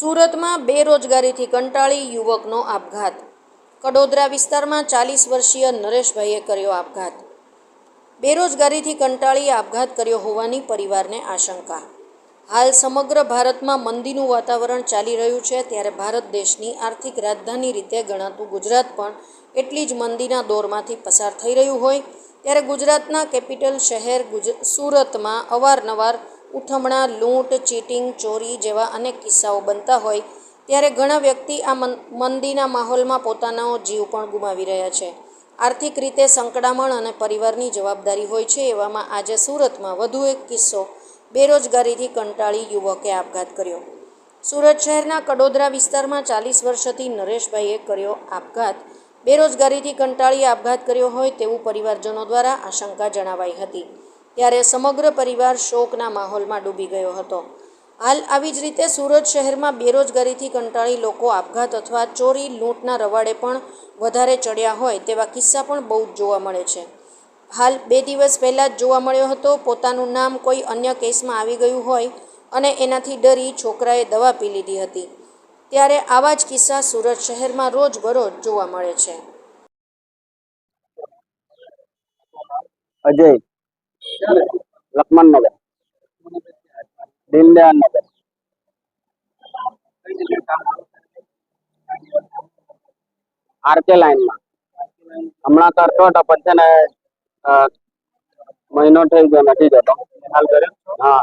સુરતમાં બેરોજગારીથી કંટાળી યુવકનો આપઘાત. કડોદરા વિસ્તારમાં ચાલીસ વર્ષીય નરેશભાઈએ કર્યો આપઘાત. બેરોજગારીથી કંટાળી આપઘાત કર્યો હોવાની પરિવારને આશંકા. હાલ સમગ્ર ભારતમાં મંદીનું વાતાવરણ ચાલી રહ્યું છે, ત્યારે ભારત દેશની આર્થિક રાજધાની રીતે ગણાતું ગુજરાત પણ એટલી જ મંદીના દોરમાંથી પસાર થઈ રહ્યું હોય, ત્યારે ગુજરાતના કેપિટલ શહેર ગુજ, સુરતમાં અવારનવાર ઉઠમણા, લૂંટ, ચીટિંગ, ચોરી જેવા અનેક કિસ્સાઓ બનતા હોય, ત્યારે ઘણા વ્યક્તિ આ મંદીના માહોલમાં પોતાનો જીવ પણ ગુમાવી રહ્યા છે. આર્થિક રીતે સંકડામણ અને પરિવારની જવાબદારી હોય છે એવામાં આજે સુરતમાં વધુ એક કિસ્સો બેરોજગારીથી કંટાળી યુવકે આપઘાત કર્યો. સુરત શહેરના કડોદરા વિસ્તારમાં ચાલીસ વર્ષથી નરેશભાઈએ કર્યો આપઘાત. બેરોજગારીથી કંટાળી આપઘાત કર્યો હોય તેવું પરિવારજનો દ્વારા આશંકા જણાવાઈ હતી. ત્યારે સમગ્ર પરિવાર શોકના માહોલમાં ડૂબી ગયો હતો. હાલ આવી જ રીતે સુરત શહેરમાં બેરોજગારીથી કંટાળી લોકો આપઘાત અથવા ચોરી લૂંટના રવાડે પણ વધારે ચડ્યા હોય તેવા કિસ્સા પણ બહુ જ જોવા મળે છે. હાલ બે દિવસ પહેલાં જ જોવા મળ્યો હતો, પોતાનું નામ કોઈ અન્ય કેસમાં આવી ગયું હોય અને એનાથી ડરી છોકરાએ દવા પી લીધી હતી. ત્યારે આવા જ કિસ્સા સુરત શહેરમાં રોજબરોજ જોવા મળે છે. અજય લક્ષ્મણનગર દીનદયાળનગર આરકે લાઈનમાં હમણાં કરતો હતો પણ છે ને મહિનો થઈ ગયો નથી જતો હાલ કર્યો હા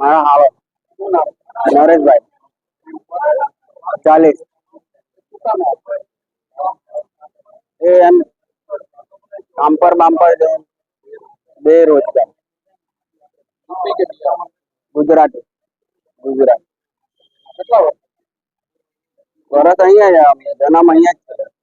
મારા હાલો નરેશભાઈ ચાલીસ એ એમ કામ્પર બામ્પર છે બે રોજગાર. ગુજરાતી. ગુજરાત. વર્ષ? અહીંયા જન્મ અહીંયા જ છે